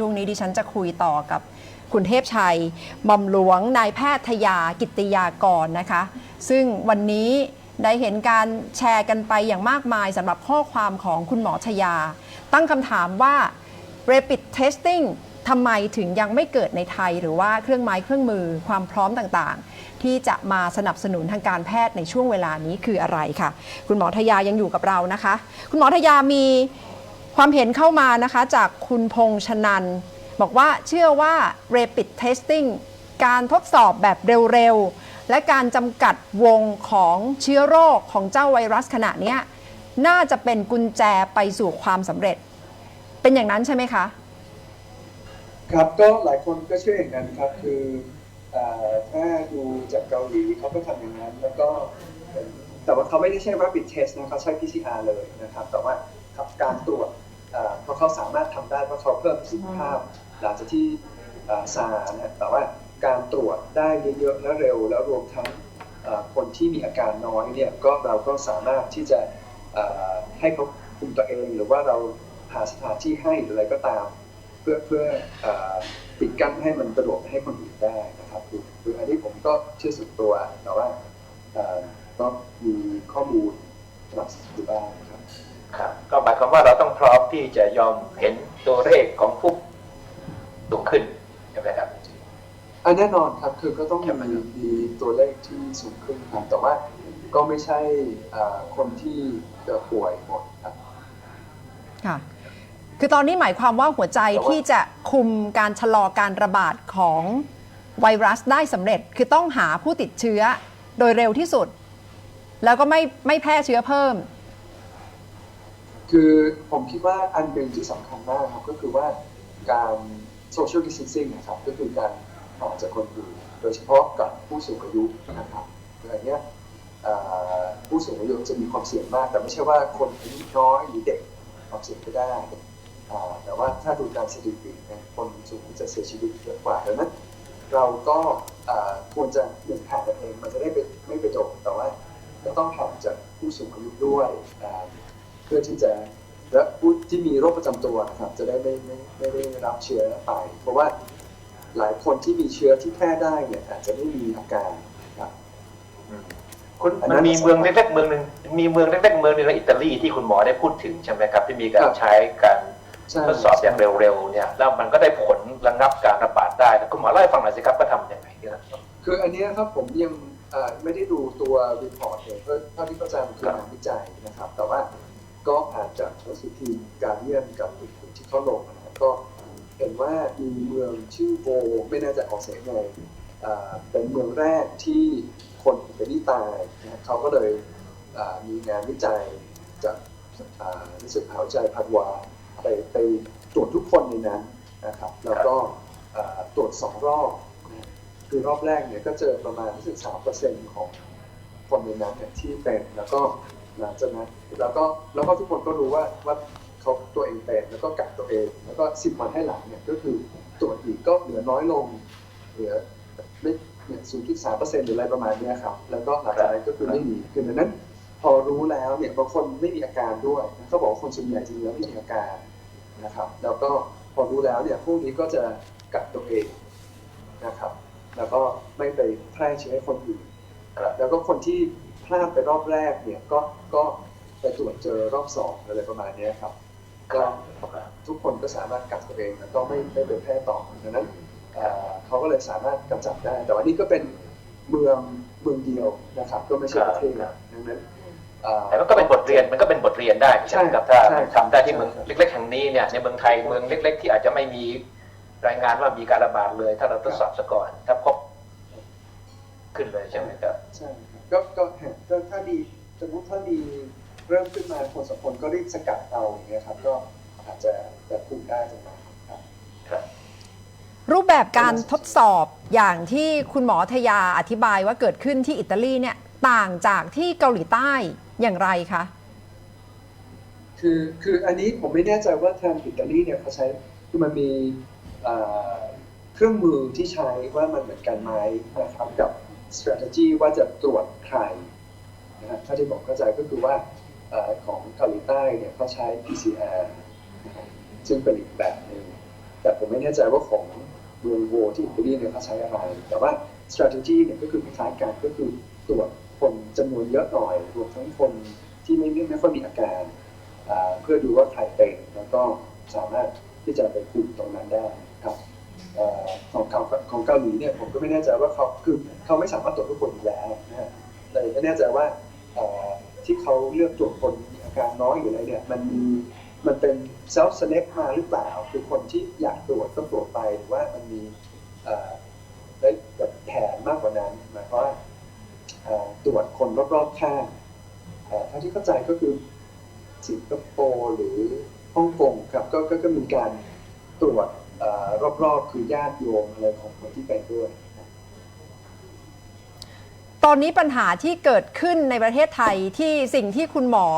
ช่วงนี้ดิฉันจะคุยต่อกับคุณเทพชัยหม่อมหลวงนายแพทยากิติยากรนะคะ ซึ่งวันนี้ได้เห็นการแชร์กันไปอย่างมากมายสำหรับข้อความของคุณหมอชยา ตั้งคำถามว่า rapid testing ทำไมถึงยังไม่เกิดในไทย หรือว่าเครื่องไม้เครื่องมือความพร้อมต่างๆ ที่จะมาสนับสนุนทางการแพทย์ในช่วงเวลานี้คืออะไรค่ะ คุณหมอทยายังอยู่กับเรานะคะ คุณหมอทยามี ความเห็นเข้ามานะคะจากคุณพงษ์ชนัน บอกว่าเชื่อว่า rapid testing การทดสอบแบบเร็วๆ และการจำกัดวงของเชื้อโรคของเจ้าไวรัสขณะนี้น่าจะเป็นกุญแจไปสู่ความสำเร็จ เป็นอย่างนั้นใช่ไหมคะ ครับก็หลายคนก็เชื่ออย่างนั้นครับ คืออถ้าดูจากเกาหลีเขาก็ทำอย่างนั้น แล้วก็แต่ว่าเขาไม่ได้ใช้ rapid test นะเขาใช้ PCR เลยนะครับ แต่ว่าการตรวจ ราะเขาสามารถทำได้เพราะเขาเพิ่มประสิทธิภาพ หลังจากที่เอ่อซาร์นะแต่ว่าการตรวจได้เยอะๆและเร็ว แล้วรวมทั้งเอ่อคนที่มีอาการน้อยเนี่ยก็เราก็สามารถที่จะเอ่อให้เขาคุมตัวเอง หรือว่าเราหาสถานที่ให้หรืออะไรก็ตาม เพื่อเพื่อเอ่อปิดกั้นให้มันสะดวกให้คนอื่นได้นะครับคือคืออันนี้ผมก็เชื่อสุดตัวแต่ว่าเอ่อก็มีข้อมูล สนับสนุนอยู่บ้างครับครับ ก็หมายความว่าเราต้องพร้อมที่จะยอมเห็นตัวเลขของผู้สูงขึ้นใช่ไหมครับอันแน่นอนครับคือก็ต้องครับมีมีตัวเลขที่สูงขึ้นครับแต่ว่าก็ไม่ใช่เอ่อคนที่จะป่วยหมดครับค่ะคือตอนนี้หมายความว่าหัวใจแต่ว่าที่จะคุมการชะลอการระบาดของไวรัสได้สำเร็จ คือต้องหาผู้ติดเชื้อโดยเร็วที่สุด แล้วก็ไม่ไม่แพร่เชื้อเพิ่ม คือผมคิดว่าอันหนึ่งที่สำคัญมากครับก็คือว่าการ social distancing นะครับ ก็คือการห่างจากคนอื่นโดยเฉพาะกับผู้สูงอายุนะครับอะไรเนี้ยเอ่อผู้สูงอายุจะมีความเสี่ยงมาก แต่ไม่ใช่ว่าคนอายุน้อยหรือเด็กความเสี่ยงไม่ได้อ่าแต่ว่าถ้าดูการสถิติเนี่ยคนสูงอายุจะเสียชีวิตเยอะกว่าดังนั้น เราก็อ่าควรจะหนึ่งห่างกันเองมันจะได้ไม่ไม่ไป ต้องห่างจากผู้สูงอายุด้วยอ่าเพื่อที่จะและผู้ที่มีโรคประจำตัวนะครับจะได้ไม่ไม่ไม่ได้รับเชื้อไป เพราะว่าหลายคนที่มีเชื้อที่แพร่ได้เนี่ยอาจจะไม่มีอาการครับคุณอันนั้มันนมีเมืองเล็กๆเมืองหนึ่งมีเมืองเล็กๆเมืองหนึงในอิตาลีที่คุณหมอได้พูดถึงใช่ไหมครับที่มีกาครรับใช้การใช่ทดสอบอย่างเร็วๆเนี่ยแล้วมันก็ได้ผลระงับการระบาดได้คุณหมอเล่าให้ฟังหน่อยสิครับว่าทำยังไงครับคืออันเนี้ยครับผมยังเอ่อ ไม่ได้ดูตัวรีพอร์ตเลยเพราะเท่าที่เข้าใจมันคืองานวิจัยนะครับ แต่ว่าก็อาจจะหนังสือพิมพ์การเยี่ยมกับอื่นที่เขาลงนะครับก็เห็นว่ามีเมืองชื่อโวไม่น่ใจะออกเสียงไงเป็นเมืองแรกที่คนอิตาลีตายนะเขาก็เลยมีงานวิจัยจากอ่ารู้สึกหาวใจพัดวาไปไปตรวจทุกคนในนั้นนะครับ แล้วก็ตรวจสองรอบ คือรอบแรกเนี่ยก็เจอประมาณรู้สึกสามเปอร์เซ็นต์ของคนในนั้นเนี่ยที่เป็นแล้วก็หลังจากนั้นแล้วก็แล้วก็ทุกคนก็รู้ว่าว่าเขาตัวเองเป็นแล้วก็กักตัวเอง แล้วก็สิบวันให้หลังเนี่ยก็คือตรวจอีกก็เหลือน้อยลงเหลือไม่เนี่ยศูนย์จุดสามเปอร์เซ็นต์หรืออะไรประมาณนี้ครับ แล้วก็หลังจากนั้นก็คือไม่มีคือดังนั้น พอรู้แล้วเนี่ยบางคนไม่มีอาการด้วยเขาบอกว่าคนส่วนใหญ่จริงๆแล้วไม่มีอาการนะครับ แล้วก็พอรู้แล้วเนี่ยพวกนี้ก็จะกักตัวเองนะครับ แล้วก็ไม่ไปแพร่เชื้อให้คนอื่นครับแล้วก็คนที่พลาดไปรอบแรกเนี่ยก็ก็ไปตรวจเจอรอบสองอะไรประมาณเนี้ยครับก็ทุกคนก็สามารถกักตัวเองแล้วก็ไม่ไม่ไปแพร่ต่อดังนั้นเอ่อเขาก็เลยสามารถกำจัดได้ แต่ว่านี่ก็เป็นเมืองเมืองเดียวนะครับ ก็ไม่ใช่ประเทศครับดังนั้นเอ่อแต่มันก็เป็นบทเรียนมันก็เป็นบทเรียนได้ใช่ไหมครับถ้าใช่ทำได้ที่เมืองใช่เล็ก ๆ แห่งนี้เนี่ยในเมืองไทยเมืองเล็ก ๆ ที่อาจจะไม่มี รายงานว่ามีการระบาดเลย ถ้าเราทดสอบซะก่อน ถ้าพบขึ้นเลยใช่ไหมครับใช่ครับก็ก็เห็นก็ถ้าดีสมมติถ้ามีเริ่มขึ้นมาคนสองคนก็รีบสกัดเอาอย่างเงี้ยครับ ก็อาจจะจะคุมได้ตรงนั้นครับครับรูปแบบการทดสอบอย่างที่คุณหมอทยาอธิบายว่าเกิดขึ้นที่อิตาลีเนี่ยต่างจากที่เกาหลีใต้อย่างไรคะคือคืออันนี้ผมไม่แน่ใจว่าทางอิตาลีเนี่ยเขาใช้คือมันมี เครื่องมือที่ใช้ว่ามันเหมือนกันไหมนะครับกับ strategy ว่าจะตรวจใครนะฮะถ้าที่ผมเข้าใจก็คือว่าอของเกาหลีใต้เนี่ยเขาใช้ PCR ซึ่งเป็นอีกแบบหนึ่งแต่ผมไม่แน่ใจว่าของเมืองโวที่อิตาลีเนี่ยเขาใช้อะไร แต่ว่า strategy เนี่ยก็คือคล้ายกันก็คือตรวจคนจำนวนเยอะหน่อย รวมทั้งคนที่ไม่ไม่ไม่ค่อยมีอาการ เพื่อดูว่าใครเป็นแล้วก็สามารถที่จะไปคุมตรงนั้นได้ ของเกาของเกาหลีเนี่ยผมก็ไม่แน่ใจว่าเขาคือเขาไม่สามารถตรวจทุกคนอยู่แล้วนะฮะเลยไม่แน่ใจว่าที่เขาเลือกตรวจคนมีอาการน้อยอยู่อะไรเนี่ยมันมีมันเป็น self select มาหรือเปล่า คือคนที่อยากตรวจก็ตรวจไปหรือว่ามันมีได้แบบแผนมากกว่านั้นหมายความว่าตรวจคนรอบๆข้างเท่าที่เข้าใจก็คือสิงคโปร์หรือฮ่องกงครับก็ก็มีการตรวจ รอบๆ คือญาติโยมอะไรของคนที่เป็นด้วย ตอนนี้ปัญหาที่เกิดขึ้นในประเทศไทยที่สิ่งที่คุณหมอ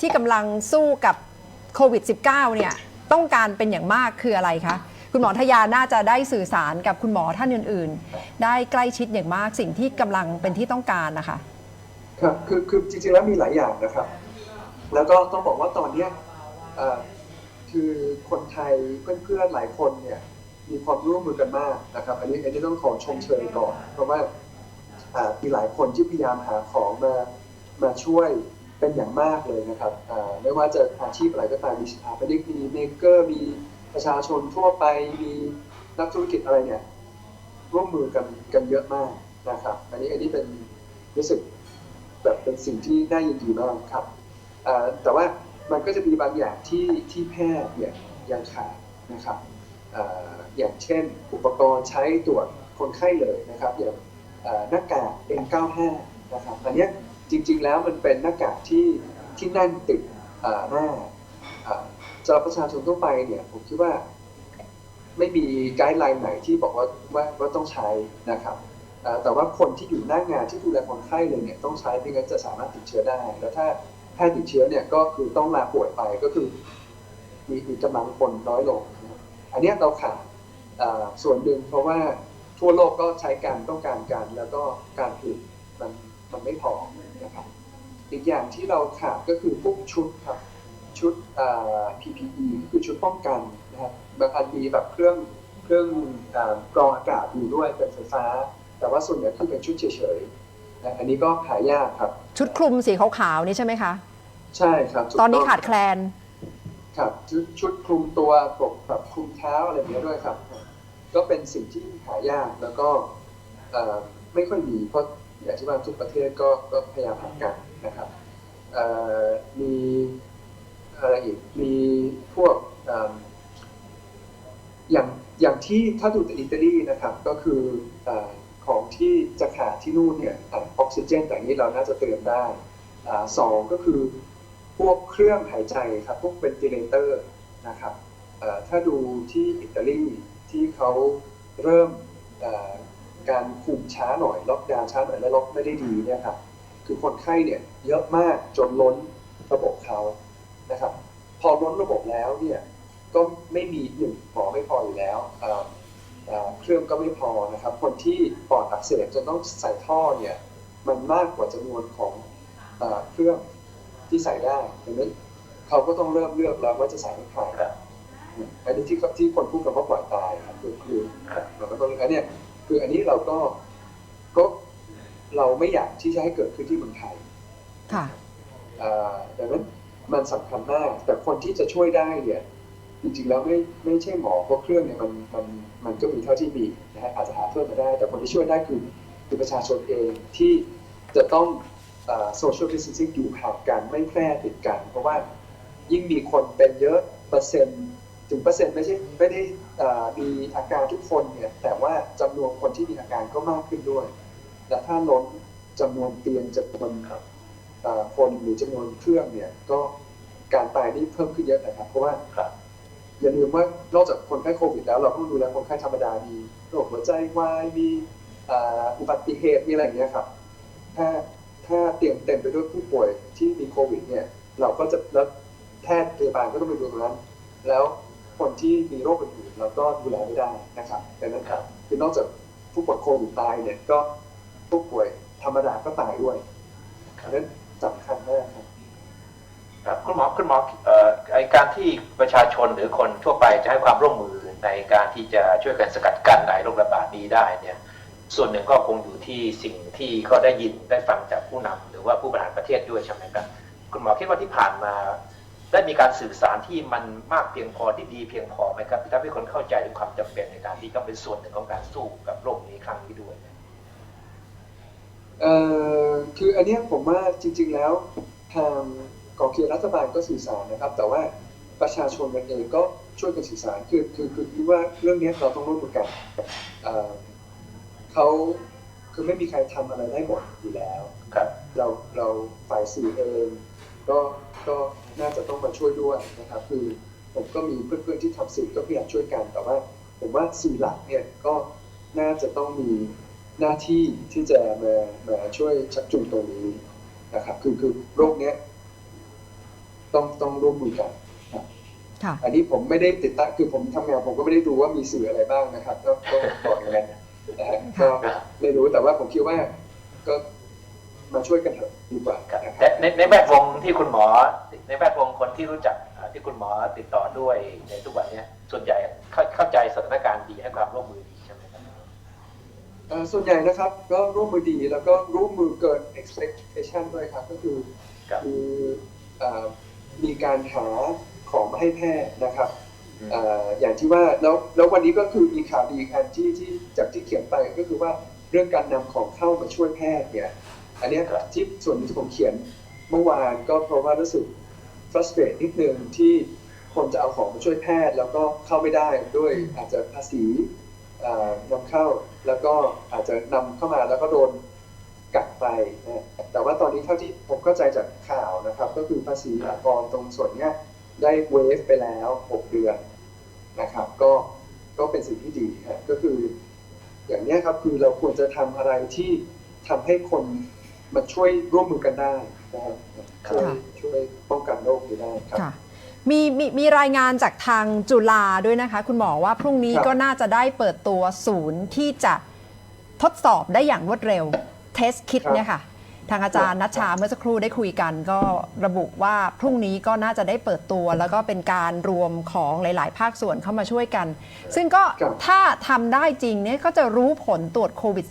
ที่กำลังสู้กับโควิด -19 เนี่ยต้องการเป็นอย่างมากคืออะไรคะ คุณหมอทยาน่าจะได้สื่อสารกับคุณหมอท่านอื่น ๆ ได้ใกล้ชิดอย่างมากสิ่งที่กำลังเป็นที่ต้องการนะคะครับคือคือจริงๆแล้วมีหลายอย่างนะครับ แล้วก็ต้องบอกว่าตอนเนี้ยเอ่อ คือคนไทยเพื่อนๆหลายคนเนี่ยมีความร่วมมือกันมากนะครับอันนี้อันนี้ต้องขอชมเชยก่อน เพราะว่ามีหลายคนที่พยายามหาของมามาช่วยเป็นอย่างมากเลยนะครับไม่ว่าจะอาชีพอะไรก็ตามมีสถาปนิกมีเมเกอร์มีประชาชนทั่วไปมีนักธุรกิจอะไรเนี่ยร่วมมือกันกันเยอะมากนะครับอันนี้อันนี้เป็นรู้สึกแบบเป็นสิ่งที่น่ายินดีมากครับแต่ว่า มันก็จะมีบางอย่างที่ที่แพทย์เนี่ยยังขาดนะครับอย่างเช่นอุปกรณ์ใช้ตรวจคนไข้เลยนะครับอย่างหน้ากาก N95 นะครับอันนี้จริงๆแล้วมันเป็นหน้ากากที่ที่แน่นติดหน้าสำหรับประชาชนทั่วไปเนี่ยผมคิดว่าไม่มีไกด์ไลน์ไหนที่บอกว่าว่าว่าต้องใช้นะครับแต่ว่าคนที่อยู่หน้างานที่ดูแลคนไข้เลยเนี่ยต้องใช้ไม่งั้นจะสามารถติดเชื้อได้แล้วถ้า แพทย์ติดเชื้อเนี่ยก็คือต้องลาป่วยไปก็คือ มีมีกำลังคนน้อยลง อันนี้เราขาดส่วนหนึ่งเพราะว่าทั่วโลกก็ใช้การต้องการการแล้วก็การผลิตมันมันไม่พอนะครับอีกอย่างที่เราขาดก็คือพวกชุดครับชุด PPE คือชุดป้องกันนะครับบางอันมีแบบเครื่องเครื่องกรองอากาศอยู่ด้วยเป็นไฟฟ้า แต่ว่าส่วนใหญ่คือเป็นชุดเฉยๆ นะอันนี้ก็หายากครับ ชุดคลุมสีขาวๆนี่ใช่ไหมคะ ใช่ครับถูกตอนนี้งขาดแคลน ครับชุดชุดคลุมตัวปกแบบคลุมเท้าอะไรอย่างเงี้ยด้วยครับ ก็เป็นสิ่งที่หายากแล้วก็เอ่อไม่ค่อยมีเพราะอย่างที่ว่าทุกประเทศก็ก็พยายามหากันนะครับเอ่อมีอะไรอีกมีพวกเอิ่มอย่างอย่างที่ถ้าดูแต่อิตาลีนะครับ ก็คือเอ่อของ ที่จะขาดที่นู่นเนี่ยออกซิเจนแต่างนี้เราน่าจะเตรียมได้อสองก็คือพวกเครื่องหายใจครับพวกเวนติเลเตอร์นะครับถ้าดูที่อิตาลีที่เขาเริ่มการคุมช้าหน่อยล็อกดาวน์ช้าหน่อยและล็อกไม่ได้ดีเนี่ยครับคือคนไข้เนี่ยเยอะมากจนล้นระบบเขานะครับ พอล้นระบบแล้วเนี่ยก็ไม่มีหนึ่งหมอไม่พออยู่แล้ว เอ่อเอ่อเครื่องก็ไม่พอนะครับ คนที่ปอดอักเสบจนต้องใส่ท่อเนี่ยมันมากกว่าจำนวนของเอ่อเครื่องที่ใส่ได้ดังนั้นเขาก็ต้องเริ่มเลือกแล้วว่าจะใส่ให้ใครครับอันนี้ที่ที่คนพูดกันว่าปล่อยตายครับคือคือเราก็ต้องอันเนี้ยคืออันนี้เราก็ก็เราไม่อยากที่จะให้เกิดขึ้นที่เมืองไทยค่ะอ่าดังนั้นมันสำคัญมาก แต่คนที่จะช่วยได้เนี่ย จริงๆแล้วไม่ไม่ใช่หมอเพราะเครื่องเนี่ยมันมันมันก็มีเท่าที่มีนะฮะอาจจะหาเพิ่มมาได้ แต่คนที่ช่วยได้คือคือประชาชนเองที่จะต้องโซเชียลดิส a ท c น n อยู่ห่างกันไม่แพร่ติดกัน เพราะว่ายิ่งมีคนเป็นเยอะเปอร์เซ็นต์ถึงเปอร์เซ็นต์ไม่ใช่ไม่ได้อ่ามีอาการทุกคนเนี่ยแต่ว่าจำนวนคนที่มีอาการก็มากขึ้นด้วย และถ้าล้นจำนวนเตียงจำนวนคนหรือจำนวนเครื่องเนี่ยก็การตายนี่เพิ่มขึ้นเยอะนะครับ เพราะว่า อย่าลืมว่านอกจากคนไข้โควิดแล้วเราต้องดูแลคนไข้ธรรมดามีโรคหัวใจวายมีอุบัติเหตุมีอะไรอย่างเงี้ยครับ ถ้าถ้าเตียงเต็มไปด้วยผู้ป่วยที่มีโควิด เนี่ย เราก็จะแล้วแพทย์พยาบาลก็ต้องไปดูตรงนั้น แล้วคนที่มีโรคอื่นๆเราก็ดูแลไม่ได้นะครับดังนั้นครับคือนอกจากผู้ป่วยโควิดตายเนี่ยก็ผู้ป่วยธรรมดาก็ตายด้วยดังนั้นสำคัญมากครับ คุณหมอคุณหมอไอการที่ประชาชนหรือคนทั่วไปจะให้ความร่วมมือในการที่จะช่วยกันสกัดกั้นไอโรคระบาดนี้ได้เนี่ยส่วนหนึ่งก็คงอยู่ที่สิ่งที่เขาได้ยินได้ฟังจากผู้นำหรือว่าผู้บริหารประเทศด้วยใช่ไหมครับคุณหมอคิดว่าที่ผ่านมา ได้มีการสื่อสารที่มันมากเพียงพอที่ดีเพียงพอไหมครับที่ทำให้คนเข้าใจถึงความจำเป็นในการที่ต้องเป็นส่วนหนึ่งของการสู้กับโรคนี้ครั้งนี้ด้วยเอ่อคืออันนี้ผมว่าจริง ๆแล้วทาง กองเคียร์รัฐบาลก็สื่อสารนะครับ แต่ว่าประชาชนกันเองก็ช่วยกันสื่อสารคือคือคือคิดว่าเรื่องเนี้ยเราต้องร่วมมือกันเอ่อเขาคือไม่มีใครทำอะไรได้หมดอยู่แล้วครับเราเราฝ่ายสื่อเองก็ก็น่าจะต้องมาช่วยด้วยนะครับ คือผมก็มีเพื่อนๆที่ทำสื่อก็พยายามช่วยกัน แต่ว่าผมว่าสื่อหลักเนี่ยก็น่าจะต้องมีหน้าที่ที่จะมามาช่วยชักจูงตรงนี้นะครับ คือคือโรคเนี้ย ต้องต้องร่วมมือกันค่ะอันนี้ผมไม่ได้ติดตั้งคือผมทำงานผมก็ไม่ได้ดูว่ามีสื่ออะไรบ้างนะครับก็ก็บอกอย่างนั้นนะฮะก็ไม่รู้แต่ว่าผมคิดว่าก็มาช่วยกันเถอะดีกว่าครับนะคแต่รับในในแวดวงที่คุณหมอ ในแวดวงคนที่รู้จักอ่าที่คุณหมอติดต่อด้วยในทุกวันเนี้ยส่วนใหญ่เข้าเข้าใจสถานการณ์ดีให้ความร่วมมือดีใช่ไหมครับเอ่อส่วนใหญ่นะครับก็ร่วมมือดีแล้วก็ร่วมมือเกิน expectation ด้วยครับก็คือครับคือเอ่อ มีการหาของมาให้แพทย์นะครับเอ่ออย่างที่ว่าแล้วแล้ววันนี้ก็คือมีข่าวดีอันที่ที่จากที่เขียนไปก็คือว่าเรื่องการนำของเข้ามาช่วยแพทย์เนี่ยอันเนี้ยครับที่ส่วนที่ผมเขียนเมื่อวานก็เพราะว่ารู้สึก frustrate นิดนึงที่คนจะเอาของมาช่วยแพทย์ แล้วก็เข้าไม่ได้ด้วยอาจจะภาษีเอ่อนำเข้าแล้วก็อาจจะนำเข้ามาแล้วก็โดน กักไปนะแต่ว่าตอนนี้เท่าที่ผมเข้าใจจากข่าวนะครับ ก็คือภาษีอากรตรงส่วนเนี้ยได้เวฟไปแล้ว 6 เดือนนะครับ ก็ก็เป็นสิ่งที่ดีฮะก็คือ อย่างเนี้ยครับคือเราควรจะทำอะไรที่ทำให้คนมาช่วยร่วมมือกันได้นะครับช่วยค่ะช่วยป้องกันโรคนี้ได้ครับค่ะมีมีมีรายงานจากทางจุฬาด้วยนะคะ คุณหมอว่าพรุ่งนี้ครับก็น่าจะได้เปิดตัวศูนย์ที่จะทดสอบได้อย่างรวดเร็ว เทสคิดเนี่ยค่ะ ทางอาจารย์นัชชาเมื่อสักครู่ได้คุยกัน ก็ระบุว่าพรุ่งนี้ก็น่าจะได้เปิดตัว แล้วก็เป็นการรวมของหลาย ๆ ภาคส่วนเข้ามาช่วยกัน ซึ่งก็ครับถ้าทำได้จริงเนี่ยก็จะรู้ผลตรวจโควิด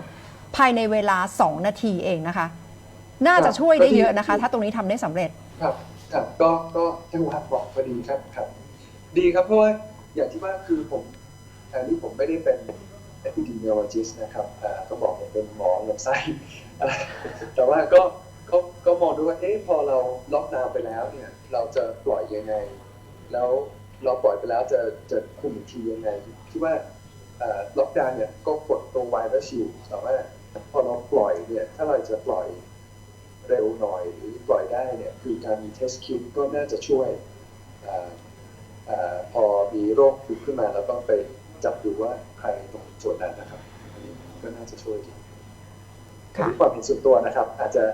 -19 ภายในเวลา 2 นาทีเองนะคะ น่าจะช่วยได้เยอะนะคะ ถ้าตรงนี้ทำได้สำเร็จครับครับก็ก็จังหวะบอกพอดีครับครับ ดีครับเพราะว่าอย่างที่ว่าคือผมอันนี้ผมไม่ได้เป็น epidemiologist นะครับก็บอกเป็นหมอลำไส้แต่ว่าก็ก็ก็มองดูว่าเอ๊ะพอเราล็อกดาวน์ไปแล้วเนี่ยเราจะปล่อยยังไง แล้วเราปล่อยไปแล้วจะจะคุมอีกทียังไงคิดว่าล็อกดาวน์เนี่ยก็กดตรงไวรัสอยู่แต่ว่าพอเราปล่อยเนี่ยถ้าเราจะปล่อยเร็วหน่อยหรือปล่อยได้เนี่ยคือการมีเทสคิ t ก็น่าจะช่วยออพอมีโรคผุดขึ้นมาเราต้องไปจับดูว่าใครตรง ส่วนนั้นนะครับอันนี้ก็น่าจะช่วยดีค่ะอันนี้ความเห็นส่วนตัวนะครับ อาจจะ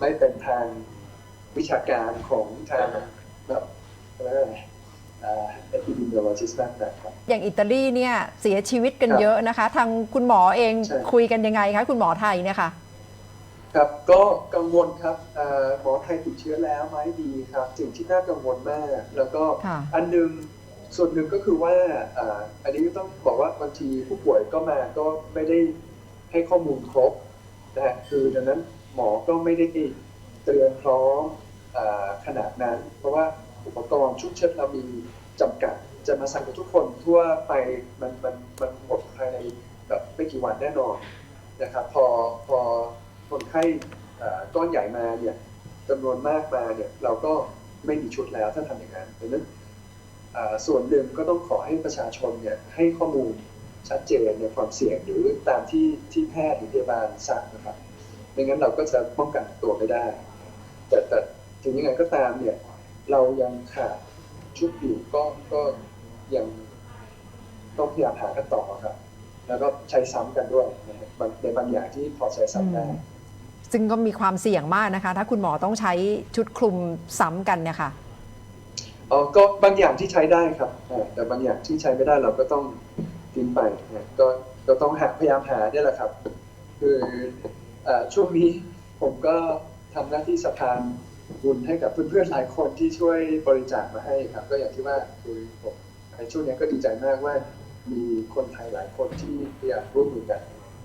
ไม่เป็นทางวิชาการของทางแบบอะไรยกอะไรอ่า epidemiologist นั่นนะครับอย่างอิตาลีเนี่ยเสียชีวิตกันครับเยอะนะคะ ทางคุณหมอเองใช่คุยกันยังไงคะคุณหมอไทยเนี่ยค่ะครับก็กังวลครับเอ่อหมอไทยติดเชื้อแล้วไหมดีครับสิ่งที่น่ากังวลมาก แล้วก็ค่ะอันหนึ่ง ส่วนหนึ่งก็คือว่าอันนี้ต้องบอกว่าบางทีผู้ป่วยก็มาก็ไม่ได้ให้ข้อมูลครบนะฮะคือดังนั้นหมอก็ไม่ได้เตรียมพร้อมอขนาดนั้น เพราะว่าอุปกรณ์ชุดเชิดเรามีจำกัดจะมาสั่งกับทุกคนทั่วไปมันมันมันหมดภายในแบบไม่กี่วันแน่นอนนะครับพอพอคนไข้ก้อนใหญ่มาเนี่ยจำนวนมากมาเนี่ยเราก็ไม่มีชุดแล้วถ้าทำอย่างนั้นดังนั้น ส่วนหนึ่งก็ต้องขอให้ประชาชนเนี่ยให้ข้อมูลชัดเจนในความเสี่ยงหรือตามที่ที่แพทย์หรือพยาบาลสั่งนะครับไม่งั้นเราก็จะป้องกันตัวไม่ได้ แต่แต่ถึงยังไงก็ตามเนี่ยเรายังขาดชุดอยู่ก็ก็ยังต้องพยายามหากันต่อครับ แล้วก็ใช้ซ้ำกันด้วยในบางอย่างที่พอใช้ซ้ำได้ซึ่งก็มีความเสี่ยงมากนะคะ ถ้าคุณหมอต้องใช้ชุดคลุมซ้ำกันเนี่ยค่ะ อ๋อก็บางอย่างที่ใช้ได้ครับแต่บางอย่างที่ใช้ไม่ได้เราก็ต้องทิ้งไปนะก็ก็ต้องหาพยายามหาเนี่ยแหละครับ คืออ่าช่วงนี้ผมก็ทำหน้าที่สะพานบุญให้กับเพื่อนๆหลายคนที่ช่วยบริจาคมาให้ครับ ก็อย่างที่ว่าคือผมในช่วงนี้ก็ดีใจมากว่ามีคนไทยหลายคนที่พยายามร่วมมือกัน